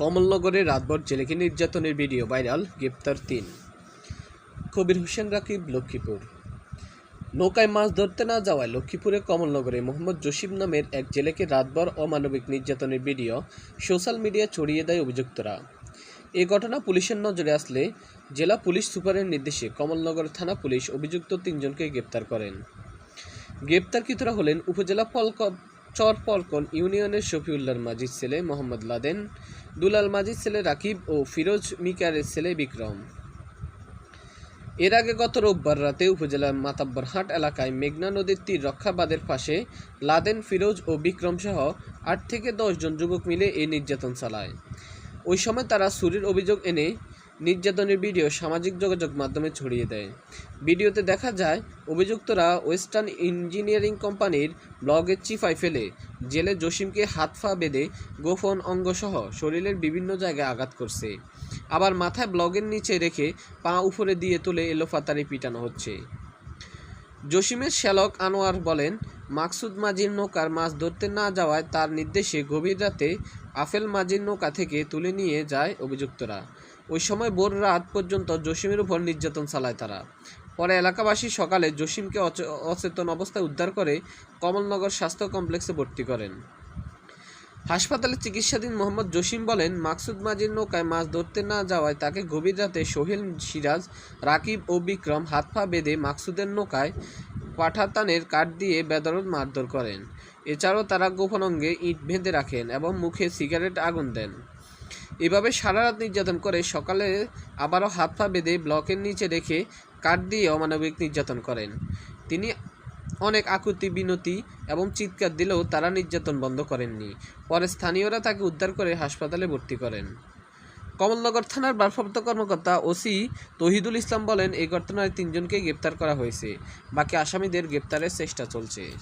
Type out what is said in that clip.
কমলনগরে রাতভর জেলেকে নির্যাতনের video viral, গ্রেপ্তার তিন। কবির হোসেন রাকিব, লক্ষ্মীপুর। নৌকায় মাছ ধরতে না যাওয়ায় লক্ষ্মীপুরে কমলনগরে মোহাম্মদ জসিম নামের এক জেলেকে রাতভর অমানবিক নির্যাতনের ভিডিও সোশ্যাল মিডিয়ায় ছড়িয়ে দেয় অভিযুক্তরা। এ ঘটনা পুলিশের নজরে আসলে জেলা পুলিশ সুপারের নির্দেশে কমলনগর থানা পুলিশ অভিযুক্ত তিনজনকে গ্রেপ্তার করেন। গ্রেপ্তারকৃতরা হলেন উপজেলা পলক চর পলকন ইউনিয়নের শফিউল্লার মাজিদ ছেলে মোহাম্মদ লাদেন, দুলাল মাজিদ ছেলে রাকিব ও ফিরোজ মিকারের ছেলে বিক্রম। এর আগে গত রোববার রাতে উপজেলার মাতাব্বরহাট এলাকায় মেঘনা নদীর তীর রক্ষাবাদের পাশে লাদেন, ফিরোজ ও বিক্রম সহ আট থেকে দশ জন যুবক মিলে এই নির্যাতন চালায়। ওই সময় তারা চুরির অভিযোগ এনে নির্যাতনের ভিডিও সামাজিক যোগাযোগ মাধ্যমে ছড়িয়ে দেয়। ভিডিওতে দেখা যায়, অভিযুক্তরা ওয়েস্টার্ন ইঞ্জিনিয়ারিং কোম্পানির ব্লগের চিফায় ফেলে, জেলে জসিমকে হাত পা বেঁধে গোপন অঙ্গসহ শরীরের বিভিন্ন জায়গায় আঘাত করছে। আবার মাথায় ব্লগের নিচে রেখে পা উপরে দিয়ে তুলে এলোফাতারি পিটানো হচ্ছে। জসিমের শ্যালক আনোয়ার বলেন, মাকসুদ মাঝির নৌকার মাছ ধরতে না যাওয়ায় তার নির্দেশে গভীর রাতে আফেল মাঝির নৌকা থেকে তুলে নিয়ে যায় অভিযুক্তরা। ওই সময় ভোর রাত পর্যন্ত জসিমের উপর নির্যাতন চালায় তারা। পরে এলাকাবাসী সকালে জসিমকে অচে- অচেতন অবস্থায় উদ্ধার করে কমলনগর স্বাস্থ্য কমপ্লেক্সে ভর্তি করেন। হাসপাতালে চিকিৎসাধীন মোহাম্মদ জসিম বলেন, মাকসুদ মাঝির নৌকায় মাছ ধরতে না যাওয়ায় তাকে গভীর রাতে সোহেল সিরাজ, রাকিব ও বিক্রম হাত পা বেঁধে মাকসুদের নৌকায় পাঠাতানের কাঠ দিয়ে বেদরদ মারধর করেন। এছাড়াও তারা গোপন অঙ্গে ইট বেঁধে রাখেন এবং মুখে সিগারেট আগুন দেন। এভাবে রাত নির্যাতন করে সকালে আবারও হাত পা বেঁধে ব্লকের নিচে রেখে কাঠ দিয়ে অমানবিক নির্যাতন করেন। তিনি অনেক আকুতি, বিনতি এবং চিৎকার দিলেও তারা নির্যাতন বন্ধ করেননি। পরে স্থানীয়রা তাকে উদ্ধার করে হাসপাতালে ভর্তি করেন। কমলনগর থানার ভারপ্রাপ্ত কর্মকর্তা ওসি তহিদুল ইসলাম বলেন এই ঘটনায় তিনজনকে গ্রেপ্তার করা হয়েছে। বাকি আসামিদের গ্রেপ্তারের চেষ্টা চলছে।